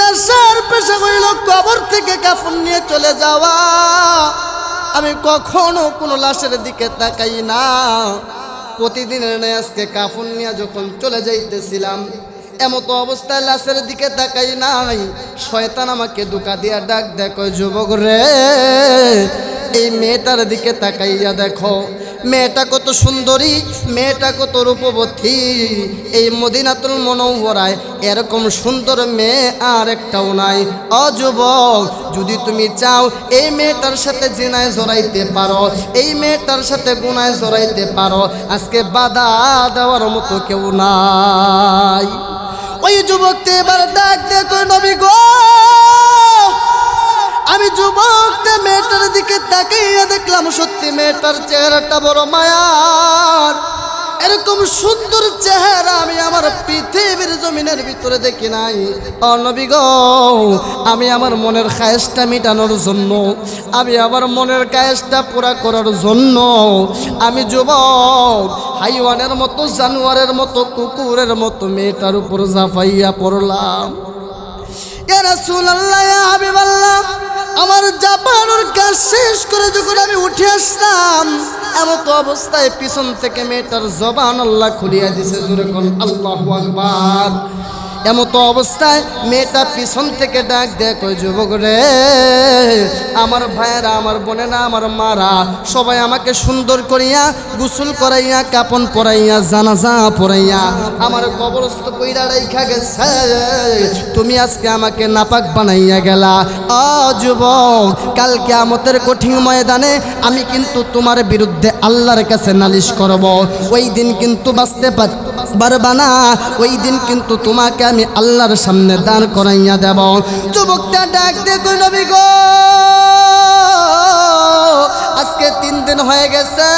নেশার পেশা কবর থেকে চলে যাওয়া। আমি কখনো কোনো লাশের দিকে তাকাই না। প্রতিদিনের ন্যায় আজকে কাফন নিয়ে যখন চলে যাইতেছিলাম, এমতো অবস্থায় লাশের দিকে তাকাই নাই। শয়তান আমাকে দুকা দিয়া ডাক, দেখো যুবক রে, এই মেয়েটার দিকে তাকাইয়া দেখো। মেয়েটা কত সুন্দরী, মেয়েটা কত রূপবতী। এই মদিনাতুল মনোহরায় এরকম সুন্দর মেয়ে আর একটাও নাই। অযুবক যদি তুমি চাও এই মেয়েটার সাথে জিনায় জড়াইতে পারো, এই মেয়েটার সাথে গুনায় জড়াইতে পারো, আজকে বাধা দেওয়ার মতো কেউ নাই। ওই যুবককে এবার ডাক দে দেখো নবী গো! আমি যুবকটা মেয়েটার দিকে তাকাইয়া দেখলাম, সত্যি মেয়েটার চেহারাটা বড় মায়ার। এরকম সুন্দর চেহারা আমি আমার পৃথিবীর জমিনের ভিতরে দেখি নাই। অনবী গো, আমি আমার মনের খায়েসটা মিটানোর জন্য, আমি আমার মনের কায়েসটা পুরা করার জন্য, আমি যুবক, হাইওয়ানের মতো জানোয়ারের মতো, কুকুরের মতো মেয়েটার উপর জাফাইয়া পড়লাম। আমার জাপানোর কাজ শেষ করে যখন আমি উঠে আসলাম এমন অবস্থায় পিছন থেকে মেয়েটার জবান আল্লাহ খুলিয়া দিছে, জোরে কোন আল্লাহ আকবার। এমতো অবস্থায় মেয়েটা পিছন থেকে ডাক দেয় কই যুবক রে, আমার ভাইয়েরা, আমার বোনেরা, আমার মারা, সবাই আমাকে সুন্দর করিয়া, গোসল করাইয়া, কাপন পরাইয়া, জানাজা পরাইয়া, আমার কবরস্থ কইরা রাইখা গেছে, তুমি আজকে আমাকে নাপাক বানাইয়া গেলা। অ যুবক, কালকে আমতের কঠিন ময়দানে আমি কিন্তু তোমার বিরুদ্ধে আল্লাহর কাছে নালিশ করব। ওই দিন কিন্তু বাঁচতে পার পারবা না, ওই দিন কিন্তু তোমাকে আমি আল্লাহর সামনে দান করাইয়া দেব। যুবকটা ডাক দে, কই নবী গো? আজকে তিন দিন হয়ে গেছে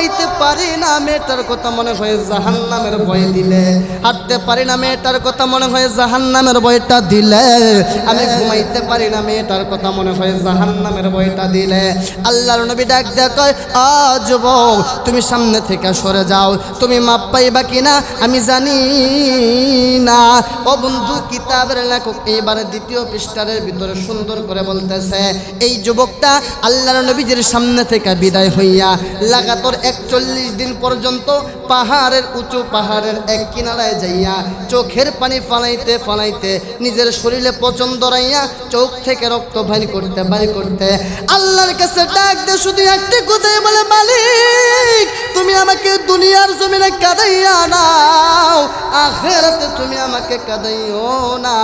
যুবক পারি না, মেয়েটার কথা মনে হয় জাহান নামের ভয় দিলে। হাঁটতে পারি না, মেয়েটার কথা মনে হয় জাহান নামের ভয়টা দিলে। আমি ঘুমাইতে পারি না, মেয়েটার কথা মনে হয় জাহান নামের ভয়টা দিলে। আল্লাহর নবী ডাক কয়, আ যুবক, তুমি সামনে থেকে সরে যাও। তুমি মাপ পাইবা কিনা? আমি জানি না। ও বন্ধু, কিতাবের লেখক এইবারে দ্বিতীয় পৃষ্ঠারের ভিতরে সুন্দর করে বলতেছে, এই যুবকটা আল্লাহর নবীজির সামনে থেকে বিদায় হইয়া, লাগাতর একচল্লিশ দিন পর্যন্ত পাহাড়ের উঁচু পাহাড়ের এক কিনারায় যাইয়া চোখের পানি ফালাইতে ফালাইতে নিজের শরীরে পছন্দ রাইয়া চোখ থেকে রক্ত ভাই করতে বাই করতে আল্লাহর কাছে ডাক দে শুধু একটি কথাই বলে, মালিক, তুমি আমাকে দুনিয়ার জমিনে কাঁদাইয়া নাও, আখেরাতে তুমি আমাকে কাঁদাইও না।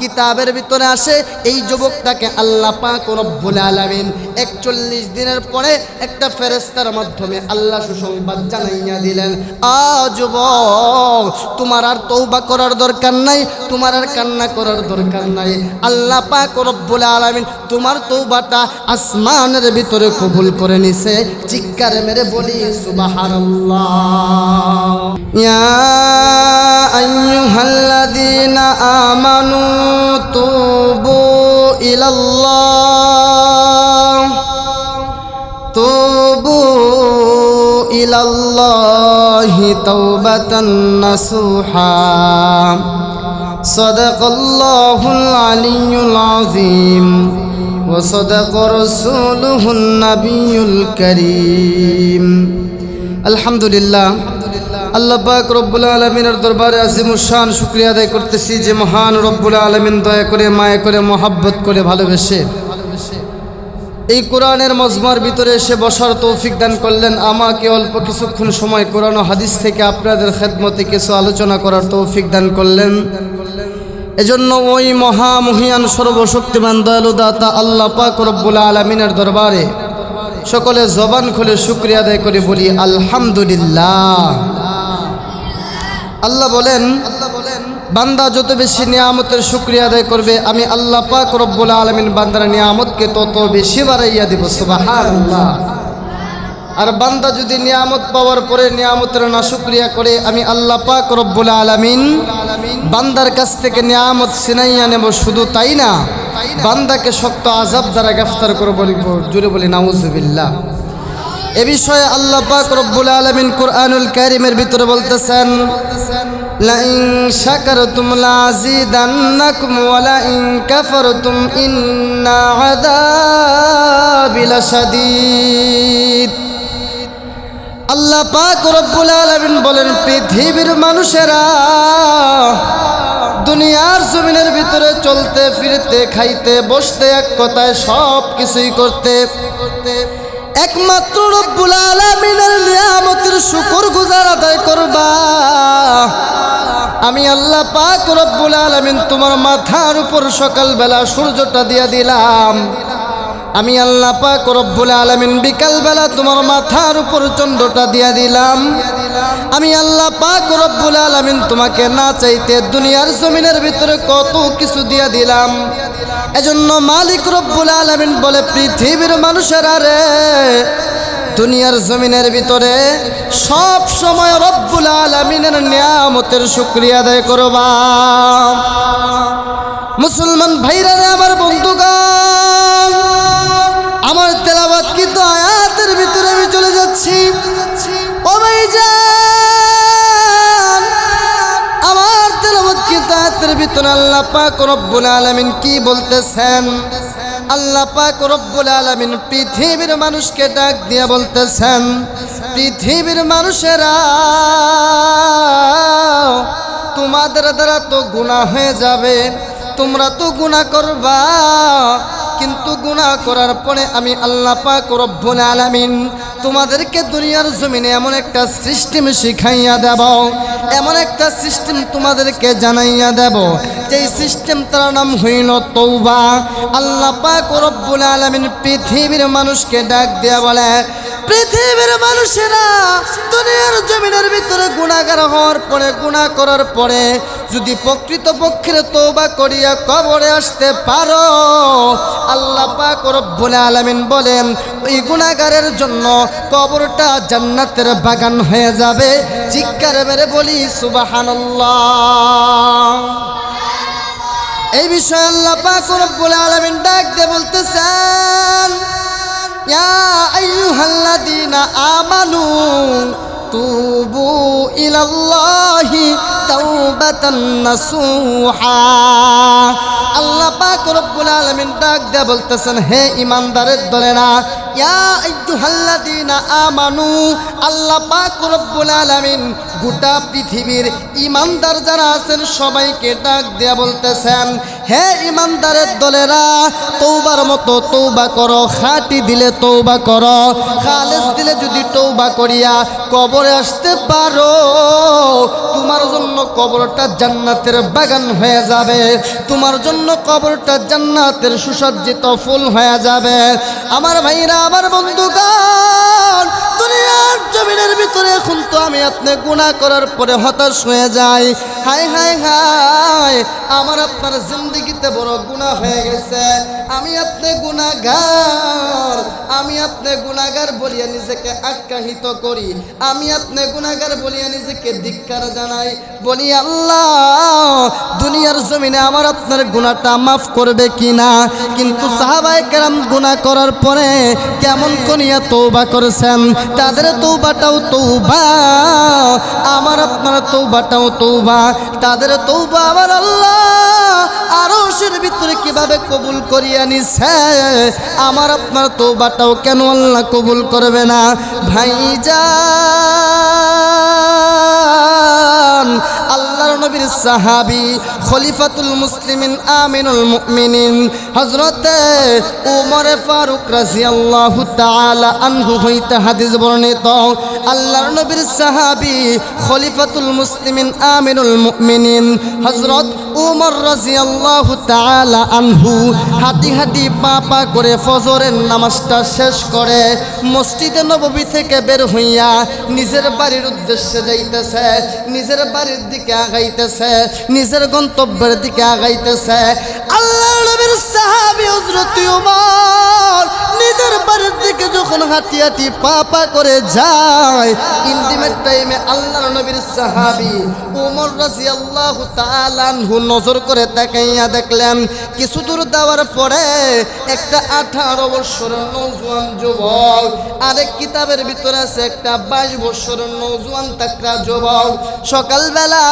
কিতাবের ভিতরে আসে, এই যুবকটাকে আল্লাহ পাক রব্বুল আলামিন একচল্লিশ দিনের পরে একটা ফেরেস্তার মাধ্যমে আল্লাহ সুসংবাদ জানাইয়া দিলেন, আ যুবক, তোমার আর তৌবা করার দরকার নাই, তোমার আর কান্না করার দরকার নাই। আল্লাহ পাক রব্বুল আলামিন তোমার তৌবাটা আসমানের ভিতরে কবুল করে নিছে। চিৎকার মেরে বলি, সুবহানাল্লাহ। ইয়া আইয়ুহাল্লাযীনা আমানু الله توبة نصوحا صدق الله العلي العظيم وصدق رسوله النبي الكريم الحمد لله আল্লাহ পাক রব্বুল আলমিনের দরবারে আজিমুসান শুক্রিয়া আদায় করতেছি যে মহান রব্বুল আলমিন দয়া করে মায়া করে মহাব্বত করে ভালোবেসে এই কোরআনের মজমার ভিতরে এসে বসার তৌফিক দান করলেন। আমাকে অল্প কিছুক্ষণ সময় কোরআন হাদিস থেকে আপনাদের খেদমতে কিছু আলোচনা করার তৌফিক দান করলেন। এজন্য ওই মহামহিয়ান, সর্বশক্তিমান দয়ালু দাতা আল্লাহ পাক রব্বুল আলমিনের দরবারে সকলে জবান খুলে শুক্রিয়া আদায় করে বলি, আলহামদুলিল্লাহ। আল্লাহ বলেন বান্দা যত বেশি নিয়ামতের শুক্রিয়া আদায় করবে, আমি আল্লাহ পাক রব্বুল আলমিন বান্দার নিয়ামতকে তত বেশি বাড়াইয়া দিব, সুবহানাল্লাহ। আর বান্দা যদি নিয়ামত পাওয়ার পরে নিয়ামতের না শুক্রিয়া করে, আমি আল্লাহ পাক রব্বুল আলমিন বান্দার কাছ থেকে নিয়ামত সিনাইয়া নেব, শুধু তাই না? বান্দাকে শক্ত আজাব দ্বারা গ্রেফতার করে বলিব জুড়ে বলি, নাউজুবিল্লাহ। এ বিষয়ে আল্লাহ পাক রব্বুল আলামিন কোরআনুল কারীমের ভিতরে বলতেছেন শাকারতুম লাযিদান্নাকুম ওয়া লাইন কাফারতুম ইন্না আযাবি লাশাদীদ। আল্লাহ পাক রব্বুল আলামিন বলেন, পৃথিবীর মানুষেরা দুনিয়ার জমিনের ভিতরে চলতে, ফিরতে, খাইতে, বসতে এক কথায় সব কিছুই করতে করতে একমাত্র রব্বুল আলামিনের নিয়ামতের শুকর গুজার আদায় করবা। আমি আল্লাহ পাক রব্বুল আলামিন তোমার মাথার উপর সকালবেলা সূর্যটা দিয়া দিলাম। আমি আল্লাহ পাক রব্বুল আলামিন বিকালবেলা তোমার মাথার উপর চন্দ্রটা দিয়ে দিলাম। আমি আল্লাহ পাক রব্বুল আলামিন তোমাকে না চাইতে দুনিয়ার জমিনের ভিতরে কত কিছু দিয়ে দিলাম। এজন্য মালিক রব্বুল আলামিন বলে, পৃথিবীর মানুষেরা রে, দুনিয়ার জমিনের ভিতরে সব সময় রব্বুল আলামিনের নিয়ামতের শুক্রিয়া আদায় করবা। মুসলমান ভাইরা আমার বন্ধুগণ আমার তেলাবাত কিন্তু আয়াতের ভিতরে আমি চলে যাচ্ছি। আমার তেলাবাত কিন্তু আয়াতের ভিতরে আল্লাহ পাক রব্বুল আলামিন কি বলতেছেন? আল্লাহ পাক রব্বুল আলামিন পৃথিবীর মানুষকে ডাক দিয়ে বলতেছেন, পৃথিবীর মানুষেরা, তোমাদের দ্বারা তো গুনাহ হয়ে যাবে, তোমরা তো গুনাহ করবা কিন্তু গুণা করার পরে আমি আল্লাহ পাক রব্বুল আলামিন তোমাদেরকে দুনিয়ার জমিনে এমন একটা সিস্টেম শিখাইয়া দেব। এমন একটা সিস্টেম তোমাদেরকে জানাইয়া দেব। যেই সিস্টেম তার নাম হইল তৌবা আল্লাহ পাক রব্বুল আলামিন পৃথিবীর মানুষকে ডাক দেয়া বলে পৃথিবীর মানুষেরা দুনিয়ার জমিনের ভিতরে গুণাগার হওয়ার পরে, গুণা করার পরে যদি প্রকৃত পক্ষের তৌবা করিয়া কবরে আসতে পারো, আল্লাহ পাক রব্বুল আলামিন বলেন, ওই গুণাগারের জন্য কবরটা জান্নাতের বাগান হয়ে যাবে। চিৎকার মেরে বলি, সুবহানাল্লাহ। এই বিষয়ে আল্লাহ পাক রব্বুল আলামিন ডাক দিয়ে বলতেছেন আমানু তুবু ইলাল্লাহি তাওবাতান নাসুহা। আল্লাহ পাক রব্বুল আলামিন ডাক দিয়ে বলতেছেন, হে ইমানদারের দলেরা, ইয়া আইয়ুহাল্লাযীনা আমানু, আল্লাহ পাক রব্বুল আলামিন গোটা পৃথিবীর ইমানদার যারা আছেন সবাইকে ডাক দেয়া বলতেছেন হে ইমানদারের দলেরা তৌবার মতো তৌবা করো, খাটি দিলে তৌবা করো, খালেস দিলে যদি তৌবা করিয়া কবরে আসতে পারো, তোমার জন্য কবরটা জান্নাতের বাগান হয়ে যাবে, তোমার জন্য কবরটা জান্নাতের সুসজ্জিত ফুল হয়ে যাবে। আমার ভাইরা, আমার বন্ধুগণ দুনিয়ার জমিনের ভিতরে এখন তো আমি আপনি গুণা করার পরে হতাশ হয়ে যাই। হাই হাই হাই আমার আপনার জিন্দগিতে বড় গুণা হয়ে গেছে। আমি আপনি গুণাগার আমি আপনি গুণাগার বলিয়া নিজেকে আখ্যাহিত করি। আমি আপনি গুণাগার বলিয়া নিজেকে ধিক্কার জানাই। বলি, আল্লাহ, দুনিয়ার জমিনে আমার আপনার গুণাটা মাফ করবে কিনা? কিন্তু সাহাবাই কেরাম গুণা করার পরে কেমন করিয়া তৌবা করেছেন? তাদের তৌবাটাও তৌবা আমার আপনার তৌবাটাও তৌবা তাদের তৌবা আমার আল্লাহ আরও সের ভিতরে কীভাবে কবুল করিয়া নিছে? আমার আপনার তৌবাটাও কেন আল্লাহ কবুল করবে না? আল্লাহর নবীর সাহাবি খলিফাতুল মুসলিমিন আমিনুল মুমিনিন, হযরতে উমর ফারুক রাদিয়াল্লাহু তাআলা আনহু হইতে হাদিস বর্ণিত। আল্লাহর নবীর সাহাবি খলিফাতুল মুসলিমিন আমিনুল মুমিনিন, হযরত উমর রাদিয়াল্লাহু তাআলা আনহু হাঁটি হাঁটি পা পা করে ফজরের নামাজটা শেষ করে মসজিদে নববী থেকে বের হইয়া নিজের বাড়ির উদ্দেশ্যে যাইতেছে, নিজের বাড়ির দিকে আগাইতেছে নিজের গন্তব্যের দিকে আগাইতেছে। আল্লাহ নবীর সাহাবী উমর নিজের বাড়ির দিকে যখন হাঁটি হাঁটি পা করে যায় ইন্টিমেট টাইমে আল্লাহর নবীর সাহাবি উমর রাদিয়াল্লাহু তাআলা আনহু নজর করে তাকাইয়া দেখলেন, কিছু দূর যাওয়ার পরে একটা আঠারো বছরের নৌজওয়ান যুবক, আরেক কিতাবের ভিতরে আছে একটা বাইশ বছরের নৌজওয়ান তাকরা যুবক, সকালবেলা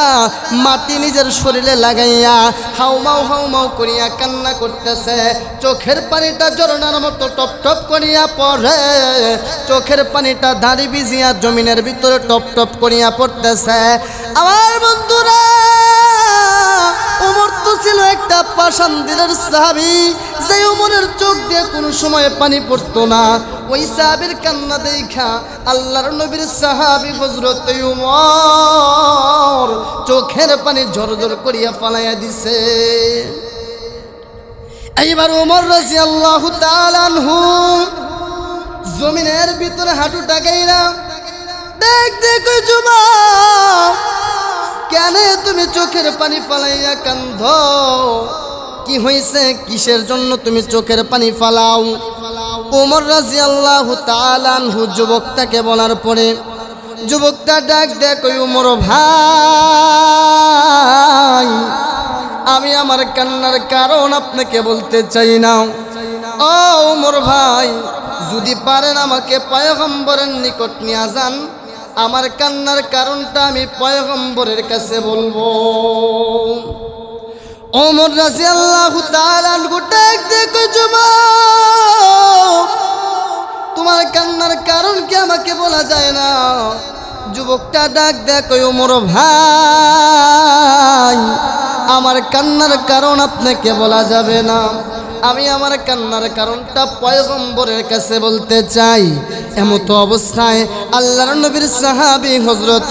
মাটি নিজের শরীরে লাগাইয়া হাউমাউ হাউমাউ করিয়া কান্না করতেছে, চোখের পানিটা ঝরনার মতো টপ টপ করিয়া পড়ে। চোখের পানিটা ধারি ভিজিয়া জমিনের ভিতরে টপ টপ করিয়া পড়তেছে। আমার বন্ধুরা, উমর তো ছিল একটা দিলের সাহাবি। যে উমরের চোখ দিয়ে কোনো সময় পানি পড়তো না। ওই সাহাবির কান্না দেখা আল্লাহর নবীর সাহাবি হজরত উমর চোখের পানি ঝরঝর করিয়া পালাইয়া দিছে। এইবার উমর রাজি আল্লাহ তালানহু জমিনের ভিতরে হাঁটু টাকাইরা দেখ দেখ কেন তুমি চোখের পানি ফালাইয়া কান্ধ কি হয়েছে? কিসের জন্য তুমি চোখের পানি ফালাও? ওমর রাজি আল্লাহ তালানহু যুবকটাকে বলার পরে, যুবকটা ডাক দেখ উমর ভাই আমি আমার কান্নার কারণ আপনাকে বলতে চাই না। ও উমর ভাই, যদি পারেন আমাকে পয়গম্বরের নিকট নিয়ে যান, আমার কান্নার কারণটা আমি পয়গম্বরের কাছে বলব। ওমর রাজি আল্লাহ ডাক দেখো তোমার কান্নার কারণ কি আমাকে বলা যায় না? যুবকটা ডাক দেখো, ওমর ভাই। আমার কান্নার কারণ আপনাকে বলা যাবে না। আমি আমার কান্নার কারণটা পয়গম্বরের কাছে বলতে চাই। এমতো অবস্থায় আল্লাহর নবীর সাহাবি হজরত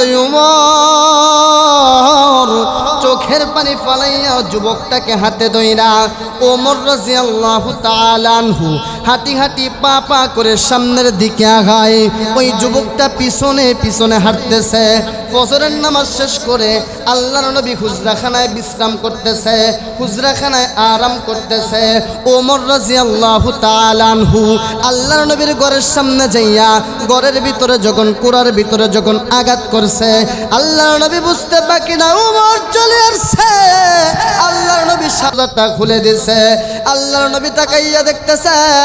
চোখের পানি ফালাইয়া যুবকটাকে হাতে দইরা ওমর রাজি আল্লাহ তালানহু হাঁটি হাঁটি পা পা করে সামনের দিকে আগায়। ওই যুবকটা পিছনে পিছনে হাঁটতেছে। ফজরের নামাজ শেষ করে আল্লাহর নবী হুজরাখানায় বিশ্রাম করতেছে হুজরাখানায় আরাম করতেছে। ওমর রাজি আল্লাহ তালানহু আল্লাহর নবীর ঘরের সামনে যাইয়া ঘরের ভিতরে যখন, কুড়ার ভিতরে যখন আঘাত করছে, আল্লাহর নবী বুঝতে বাকি না, ওমর চলে আসছে। আল্লাহর নবী সাজাটা খুলে দিছে। আল্লাহর নবী তাকাইয়া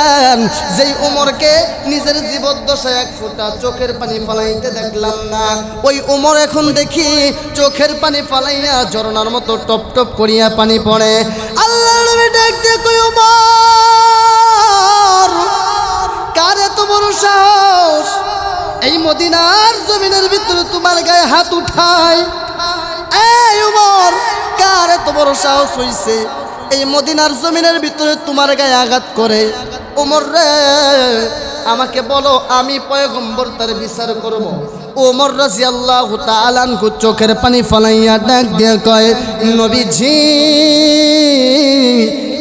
দেখতেছেন যেই উমরকে নিজের জীবদ্দশায় এক ফোঁটা চোখের পানি ফালাইতে দেখলাম না। ওই উমর এখন দেখি চোখের পানি ফালাইয়া ঝরনার মতো টপ টপ করিয়া পানি পড়ে। আল্লাহ ডাক কই উমর, কারে তো বড় সাহস? এই মদিনার জমিনের ভিতরে তোমার গায়ে হাত উঠায় এই উমর, কার এত বড় সাহস হইছে? এই মদিনার জমিনের ভিতরে তোমার গায়ে আঘাত করে। ওমর রে, আমাকে বলো, আমি পয়গম্বর তার বিচার করব। ওমর রাজি আল্লাহ তালানকু চোখের পানি ফালাইয়া ডাক দিয়ে কয়, নবীজি,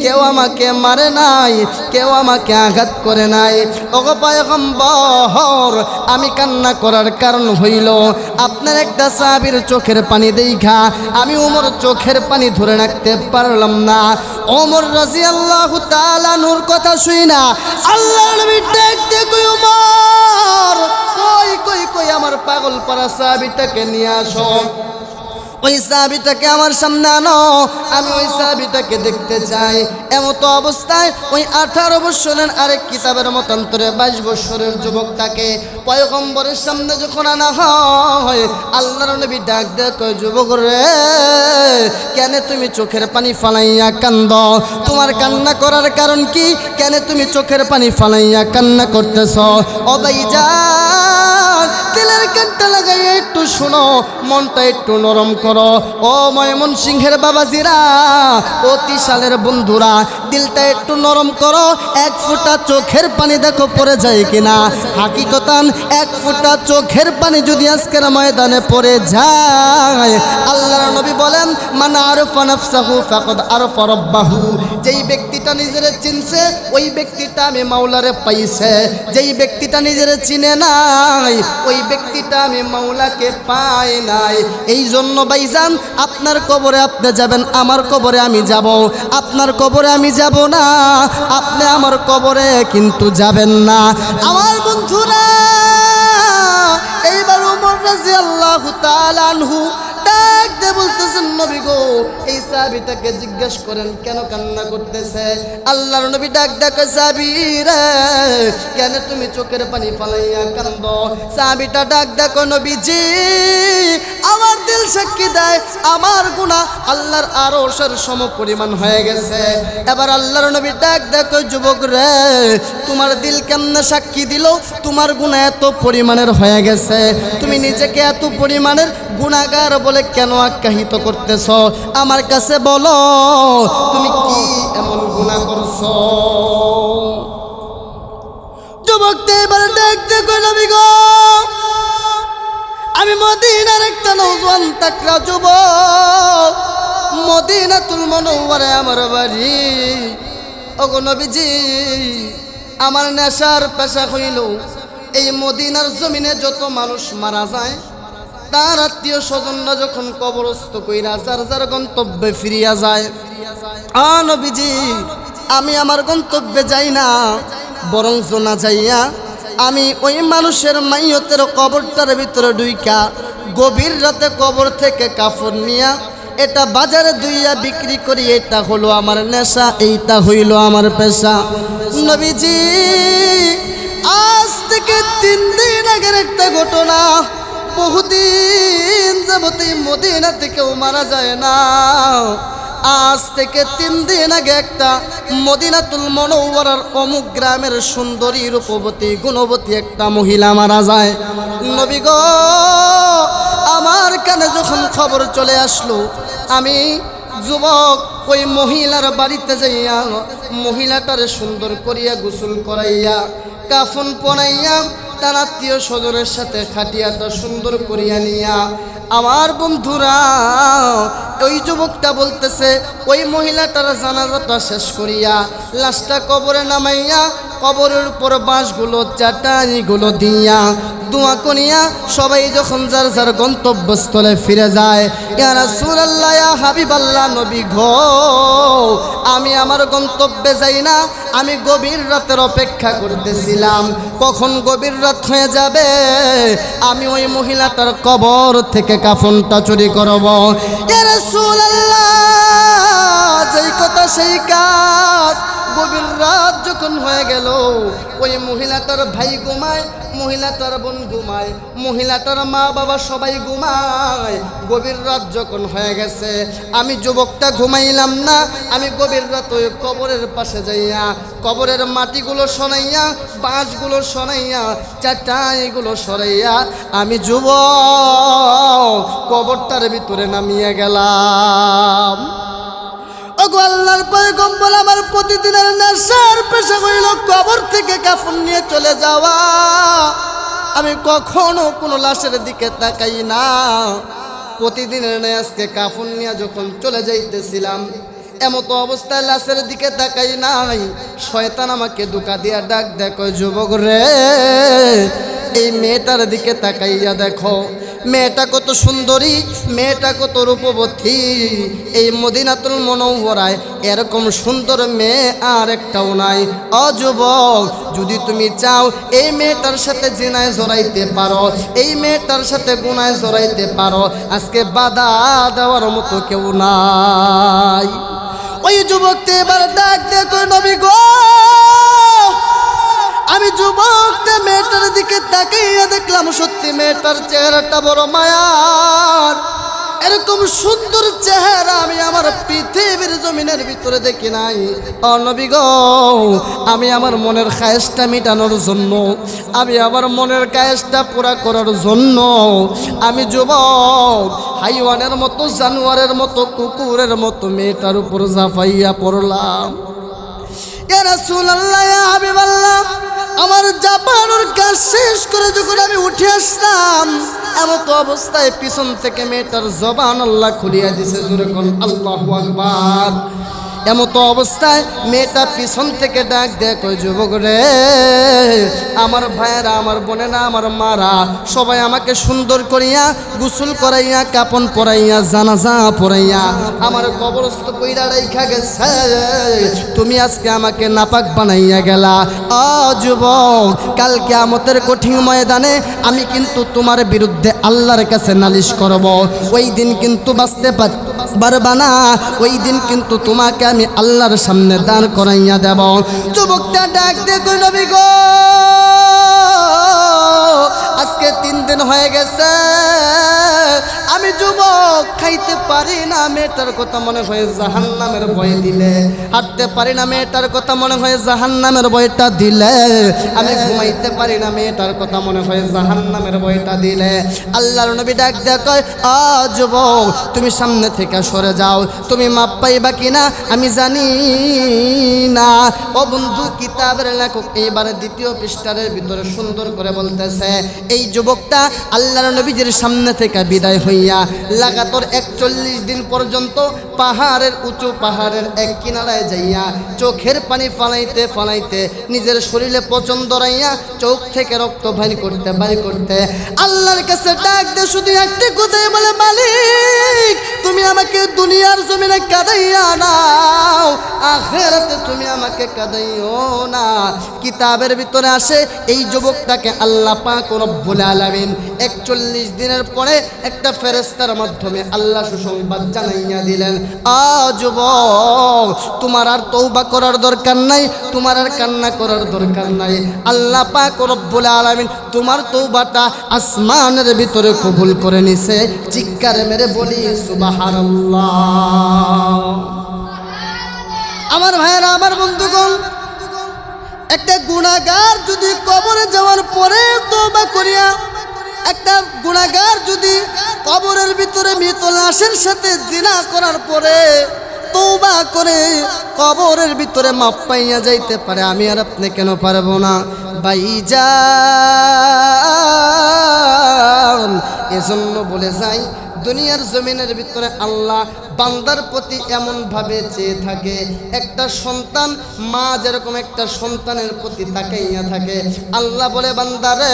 কেউ আমাকে মারে নাই, কেউ আমাকে আঘাত করে নাই। ওগো পয়গম্বর, আমি কান্না করার কারণ হইল, আপনার একটা সাবির চোখের পানি দেখা আমি ওমর চোখের পানি ধরে রাখতে পারলাম না। ওমর রাজি আল্লাহ তালানুর কথা শুই না। আল্লাহ দেখতে কই, ওমর, কই কই কই, আমার পাগল পারা সাহাবিটাকে নিয়ে আসো। ওই সাহাবিটাকে আমার সামনে আনো। আমি ওই সাহাবিটাকে দেখতে চাই। এমতো অবস্থায় ওই আঠারো বৎসরের আরেক কিতাবের মতান্তরে বাইশ বৎসরের যুবকটাকে পয়গম্বরের সামনে যখন আনা হয়, আল্লাহর নবী ডাক কয় যুবক রে, কেন তুমি চোখের পানি ফালাইয়া কান্দ? তোমার কান্না করার কারণ কি? কেন তুমি চোখের পানি ফালাইয়া কান্না করতেছ? অবাই যা একটু শোনো, মনটা একটু নরম করো। ও ময়মন সিংহের বাবাজিরা, অতি সালের বন্ধুরা, দিলটা একটু নরম করো, এক ফোঁটা চোখের পানি দেখো পড়ে যায় কিনা। হাকিকতান, এক ফোঁটা চোখের পানি যদি আজকের ময়দানে পড়ে যায়। আল্লাহ নবী বলেন মানে আরও ফানাফসাহু ফাকদ আরও ফরব্বাহু যেই ব্যক্তিটা ব্যক্তিটা নিজেরে চিনছে, ওই ব্যক্তিটা আমি মাওলারে পাইছে। যেই ব্যক্তিটা নিজেরে চিনে নাই, ওই ব্যক্তিটা আমি মাওলাকে পাই নাই। এই জন্য ভাইজান, আপনার কবরে আপনি যাবেন, আমার কবরে আমি যাব। আপনার কবরে আমি যাব না, আপনি আমার কবরে কিন্তু যাবেন না। আমার বন্ধুরা, এইবার উমর রাজি আল্লাহ আনহু ডাক বলতেছেন, নবী গো। এই সাহাবিটাকে জিজ্ঞেস করেন, কেন কান্না করতেছে? আল্লাহর নবী ডাক ডাকে সাহাবি রে, কেন তুমি চোখের পানি ফালাইয়া কান্দ? সাহাবিটা ডাক ডাকো নবীজি, আমার দিল সাক্ষী দেয়, আমার গুনাহ আল্লাহর আরশের সম পরিমাণ হয়ে গেছে। এবার আল্লাহর নবী ডাক দেখো যুবক রে, তোমার দিল কেমনে সাক্ষী দিল? তোমার গুণা এত পরিমাণের হয়ে গেছে। তুমি নিজেকে এত পরিমাণের গুণাগার বলে কেন আখ্যায়িত করতেছ? আমার কাছে বলো, তুমি কি এমন গুণা করছ? যুবকটা এবার দেখতে কই নবী গো? আমি মদিনার একটা নৌজওয়ান তাকরা যুবক। মদিনাতুল মনোয়ারে আমার বাড়ি। ওগো নবীজি, আমার নেশার পেশা হইল এই মদিনার জমিনে যত মানুষ মারা যায় তার আত্মীয় স্বজনরা যখন কবরস্থ কইরা যার যার গন্তব্যে ফিরিয়া যায়, আ নবীজি, আমি আমার গন্তব্যে যাই না। বরং জোনা যাইয়া আমি ওই মানুষের মাইয়তের কবরটার ভিতরে ডুইকা গভীর রাতে কবর থেকে কাপড় নিয়া এটা বাজারে দুইয়া বিক্রি করি, এটা হলো আমার নেশা, এইটা হইল আমার পেশা। নবীজি, আজ থেকে তিন দিন আগের একটা ঘটনা বহুদিন যাবত মদিনা থেকেও মারা যায় না। আজ থেকে তিন দিন আগে একটা মদিনাতুল মনোয়ারার অমুক গ্রামের সুন্দরী রূপবতী, গুণবতী একটা মহিলা মারা যায়। নবী গো, আমার কানে যখন খবর চলে আসলো, আমি যুবক ওই মহিলার বাড়িতে যাইয়া মহিলাটারে সুন্দর করিয়া গোসল করাইয়া, কাফন পনাইয়া তার আত্মীয় স্বজনের সাথে খাটিয়াটা সুন্দর করিয়া নিয়া, আমার বন্ধুরা, ওই যুবকটা বলতেছে, ওই মহিলাটার জানাজাটা শেষ করিয়া, লাশটা কবরে নামাইয়া কবরের উপর বাঁশগুলো, চাটাইগুলো দিয়া দোয়া করিয়া সবাই যখন যার যার গন্তব্যস্থলে ফিরে যায় ইয়ারা সুরাল্লাহ হাবিবাল্লাহ, নবী ঘো আমি আমার গন্তব্যে যাই না, আমি গভীর রাতের অপেক্ষা করতেছিলাম। কখন গভীর রাত হয়ে যাবে? আমি ওই মহিলাটার কবর থেকে কাফনটা চুরি করব। ইয়ারা সুরাল্লাহ যেই কথা, সেই কাজ গভীর রাত যখন হয়ে গেল, ওই মহিলাটার ভাই ঘুমায় মহিলাটার বোন ঘুমায় মহিলাটার মা বাবা সবাই ঘুমায়। গভীর রাত যখন হয়ে গেছে, আমি যুবকটা ঘুমাইলাম না, আমি গভীর রাত ওই কবরের পাশে যাইয়া, কবরের মাটিগুলো সরাইয়া, বাঁশগুলো সরাইয়া, চাটাইগুলো সরাইয়া, আমি যুবক কবরটার ভিতরে নামিয়ে গেলাম। ওগো আল্লাহর পয়গম্বর, আমার প্রতিদিনের নেশার পেশা হইল কবর থেকে কাফন নিয়ে চলে যাওয়া। আমি কখনো কোনো লাশের দিকে তাকাই না। প্রতিদিনের ন্যায় আজকে কাফন নিয়ে যখন চলে যাইতেছিলাম, এমতো অবস্থায় লাশের দিকে তাকাই নাই। শয়তান আমাকে দুকা দিয়া ডাক, দেখো যুবক রে, এই মেয়েটার দিকে তাকাইয়া দেখো। মেয়েটা কত সুন্দরী, মেয়েটা কত রূপবতী। এই মদিনাতুল মনোহরায় এরকম সুন্দর মেয়ে আর একটাও নাই। অযুবক যদি তুমি চাও এই মেয়েটার সাথে জিনায় জড়াইতে পারো, এই মেয়েটার সাথে গুনায় জড়াইতে পারো, আজকে বাধা দেওয়ার মতো কেউ নাই। ওই যুবককে এবার ডাক দেখো নবী গো! আমি যুবকটা মেয়েটার দিকে তাকাইয়া দেখলাম, সত্যি মেয়েটার চেহারাটা বড় মায়ার। এরকম সুন্দর চেহারা আমি আমার পৃথিবীর জমিনের ভিতরে দেখি নাই। অনবী গো, আমি আমার মনের খায়েসটা মেটানোর জন্য, আমি আমার মনের কায়েসটা পুরা করার জন্য, আমি যুবক, হাইওয়ানের মতো, জানোয়ারের মতো, কুকুরের মতো মেয়েটার উপর জাফাইয়া পড়লাম। আমার জাপানোর কাজ শেষ করে যখন আমি উঠে আসলাম তো অবস্থায় পিছন থেকে মেয়েটার জবান আল্লাহ খুলিয়া দিছে, জোরে কোন আল্লাহ আকবার। এমতো অবস্থায় মেয়েটা পিছন থেকে ডাক দেয় কই যুবক রে, আমার ভাইয়েরা, আমার বোনেরা, আমার মারা, সবাই আমাকে সুন্দর করিয়া, গোসল করাইয়া, কাপন পরাইয়া, জানাজা পরাইয়া, আমার কবরস্থ কইরা রাইখা গেছে, তুমি আজকে আমাকে নাপাক বানাইয়া গেলা। অ যুবক কালকে আমতের কঠিন ময়দানে আমি কিন্তু তোমার বিরুদ্ধে আল্লাহর কাছে নালিশ করব। ওই দিন কিন্তু বাঁচতে পারবা না, ওই দিন কিন্তু তোমাকে আমি আল্লাহর সামনে দাঁড় করাইয়া দেব। যুবকটা ডাক নবী গো, আজকে তিন দিন হয়ে গেছে। আমি যুবক, খাইতে পারি না মেয়েটার কথা মনে হয় জাহান নামের ভয় দিলে। হাঁটতে পারি না মেয়েটার কথা মনে হয় জাহান নামের ভয়টা দিলে। আমি ঘুমাইতে পারি না মেয়েটার কথা মনে হয় জাহান নামের ভয়টা দিলে। আল্লাহর নবী ডাক দেয়া কয়, আ যুবক, তুমি সামনে থেকে সরে যাও। তুমি মাপ পাইবা কিনা? আমি জানি না। ও বন্ধু, কিতাবের লেখক এইবারে দ্বিতীয় পৃষ্ঠারের ভিতরে সুন্দর করে বলতেছে, এই যুবকটা আল্লাহর নবীজির সামনে থেকে বিদায় হইয়া লাগাতর একচল্লিশ দিন পর্যন্ত পাহাড়ের উঁচু পাহাড়ের এক কিনারায় যাইয়া চোখের পানি ফালাইতে ফালাইতে নিজের শরীরে পচন ধরাইয়া চোখ থেকে রক্ত ভাই করতে বাই করতে। আল্লাহর কাছে ডাক দে, শুধু একটি কথাই বলে, মালিক, তুমি আমাকে দুনিয়ার জমিনে কাদাইয়া নাও, আখেরাতে তুমি আমাকে কাদাইও না। কিতাবের ভিতরে আসে, এই যুবকটাকে আল্লাহ পাক রব্বুল আলামিন একচল্লিশ দিনের পরে একটা ফেরেস্তার মাধ্যমে আল্লাহ সুসংবাদ জানাইয়া দিলেন, আ যুবক, তোমার আর তৌবা করার দরকার নাই, তোমার আর কান্না করার দরকার নাই। আল্লাহ পাক রব্বুল আলামিন তোমার তৌবাটা আসমানের ভিতরে কবুল করে নিছে, চিৎকার মেরে বলি, সুবহানাল্লাহ। আমার ভাইয়েরা, আমার বন্ধুগণ, একটা গুণাগার যদি কবরে যাওয়ার পরে তওবা করিয়া একটা গুণাগার যদি কবরের ভিতরে মৃত লাশের সাথে জিনা করার পরে তৌবা করে কবরের ভিতরে মাপ পাইয়া যাইতে পারে। আমি আর আপনি কেন পারব না? বাইজান এজন্য বলে যাই দুনিয়ার জমিনের ভিতরে আল্লাহ বান্দার প্রতি এমনভাবে চেয়ে থাকে, একটা সন্তান, মা যেরকম একটা সন্তানের প্রতি তাকাইয়া থাকে, আল্লাহ বলে বান্দারে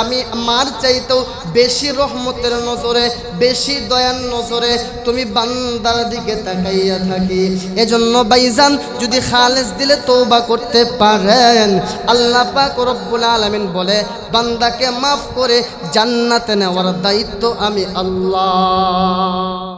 আমি মার চাইতেও বেশি রহমতের নজরে, বেশি দয়ার নজরে তুমি বান্দার দিকে তাকাইয়া থাকি। এজন্য বাইজান যদি খালেজ দিলে তৌবা করতে পারেন। আল্লাহ পাক রব্বুল আলামিন বলে, বান্দাকে মাফ করে জান্নাতে নেওয়ার দায়িত্ব আমি Allah.